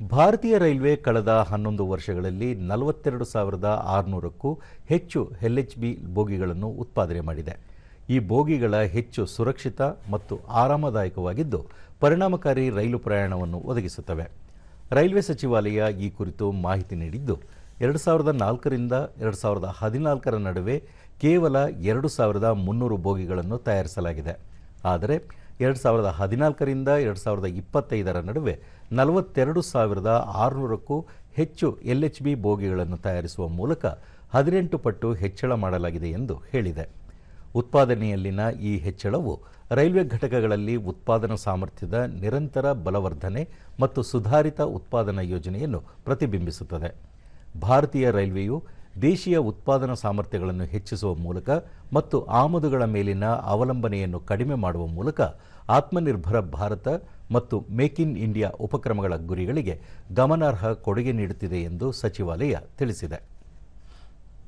ಭಾರತೀಯ ರೈಲ್ವೆ ಕಳೆದ ಹನ್ನೊಂದು ವರ್ಷಗಳಲ್ಲಿ ನಲವತ್ತೆರಡು ಸಾವಿರದ ಆರುನೂರಕ್ಕೂ ಹೆಚ್ಚು ಎಲ್ಎಚ್ಬಿ ಬೋಗಿಗಳನ್ನು ಉತ್ಪಾದನೆ ಮಾಡಿದೆ. ಈ ಬೋಗಿಗಳ ಹೆಚ್ಚು ಸುರಕ್ಷಿತ ಮತ್ತು ಆರಾಮದಾಯಕವಾಗಿದ್ದು ಪರಿಣಾಮಕಾರಿ ರೈಲು ಪ್ರಯಾಣವನ್ನು ಒದಗಿಸುತ್ತವೆ. ರೈಲ್ವೆ ಸಚಿವಾಲಯ ಈ ಕುರಿತು ಮಾಹಿತಿ ನೀಡಿದ್ದು, ಎರಡು ಸಾವಿರದ ನಾಲ್ಕರಿಂದ ಎರಡು ಸಾವಿರದ ಹದಿನಾಲ್ಕರ ನಡುವೆ ಕೇವಲ ಎರಡು ಸಾವಿರದ ಮುನ್ನೂರು ಬೋಗಿಗಳನ್ನು ತಯಾರಿಸಲಾಗಿದೆ. ಆದರೆ ಎರಡು ಸಾವಿರದ ಹದಿನಾಲ್ಕರಿಂದ ಎರಡು ಸಾವಿರದ ಇಪ್ಪತ್ತೈದರ ನಡುವೆ ನಲವತ್ತೆರಡು ಸಾವಿರದ ಆರುನೂರಕ್ಕೂ ಹೆಚ್ಚು ಎಲ್ ಎಚ್ ಬಿ ಬೋಗಿಗಳನ್ನು ತಯಾರಿಸುವ ಮೂಲಕ ಹದಿನೆಂಟು ಪಟ್ಟು ಹೆಚ್ಚಳ ಮಾಡಲಾಗಿದೆ ಎಂದು ಹೇಳಿದೆ. ಉತ್ಪಾದನೆಯಲ್ಲಿನ ಈ ಹೆಚ್ಚಳವು ರೈಲ್ವೆ ಘಟಕಗಳಲ್ಲಿ ಉತ್ಪಾದನಾ ಸಾಮರ್ಥ್ಯದ ನಿರಂತರ ಬಲವರ್ಧನೆ ಮತ್ತು ಸುಧಾರಿತ ಉತ್ಪಾದನಾ ಯೋಜನೆಯನ್ನು ಪ್ರತಿಬಿಂಬಿಸುತ್ತದೆ. ಭಾರತೀಯ ರೈಲ್ವೆಯು ದೇಶೀಯ ಉತ್ಪಾದನಾ ಸಾಮರ್ಥ್ಯಗಳನ್ನು ಹೆಚ್ಚಿಸುವ ಮೂಲಕ ಮತ್ತು ಆಮದುಗಳ ಮೇಲಿನ ಅವಲಂಬನೆಯನ್ನು ಕಡಿಮೆ ಮಾಡುವ ಮೂಲಕ ಆತ್ಮನಿರ್ಭರ ಭಾರತ ಮತ್ತು ಮೇಕ್ ಇನ್ ಇಂಡಿಯಾ ಉಪಕ್ರಮಗಳ ಗುರಿಗಳಿಗೆ ಗಮನಾರ್ಹ ಕೊಡುಗೆ ನೀಡುತ್ತಿದೆ ಎಂದು ಸಚಿವಾಲಯ ತಿಳಿಸಿದೆ.